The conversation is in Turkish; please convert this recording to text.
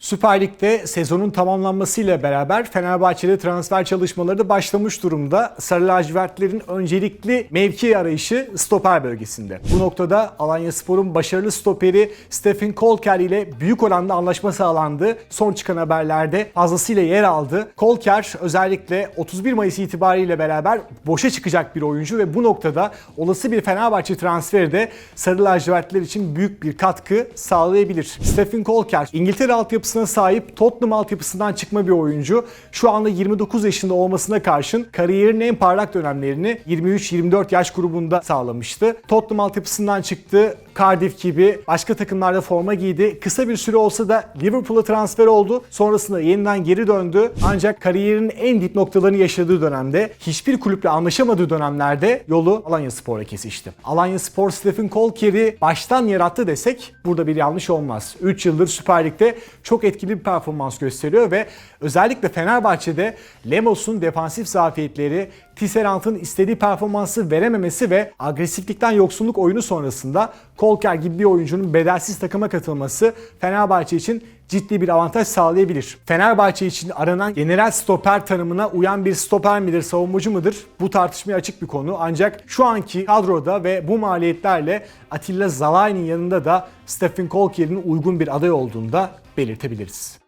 Süper Lig'de sezonun tamamlanmasıyla beraber Fenerbahçe'de transfer çalışmaları da başlamış durumda. Sarı lacivertlerin öncelikli mevki arayışı stoper bölgesinde. Bu noktada Alanya Spor'un başarılı stoperi Stephen Kolker ile büyük oranda anlaşma sağlandı. Son çıkan haberlerde fazlasıyla yer aldı. Kolker özellikle 31 Mayıs itibariyle beraber boşa çıkacak bir oyuncu ve bu noktada olası bir Fenerbahçe transferi de Sarı lacivertler için büyük bir katkı sağlayabilir. Stephen Kolker İngiltere altyapısına sahip Tottenham altyapısından çıkma bir oyuncu. Şu anda 29 yaşında olmasına karşın kariyerinin en parlak dönemlerini 23-24 yaş grubunda sağlamıştı. Tottenham altyapısından çıktı. Cardiff gibi başka takımlarda forma giydi. Kısa bir süre olsa da Liverpool'a transfer oldu. Sonrasında yeniden geri döndü. Ancak kariyerinin en dip noktalarını yaşadığı dönemde hiçbir kulüple anlaşamadığı dönemlerde yolu Alanya Spor'a kesişti. Alanya Spor Stephen Kolker'i baştan yarattı desek burada bir yanlış olmaz. 3 yıldır Süper Lig'de çok etkili bir performans gösteriyor ve özellikle Fenerbahçe'de Lemos'un defansif zafiyetleri, Tisserant'ın istediği performansı verememesi ve agresiflikten yoksunluk oyunu sonrasında Kolker gibi bir oyuncunun bedelsiz takıma katılması Fenerbahçe için ciddi bir avantaj sağlayabilir. Fenerbahçe için aranan general stoper tanımına uyan bir stoper midir, savunmacı mıdır? Bu tartışmaya açık bir konu. Ancak şu anki kadroda ve bu maliyetlerle Atilla Zalai'nin yanında da Stephen Kolker'in uygun bir aday olduğunu da belirtebiliriz.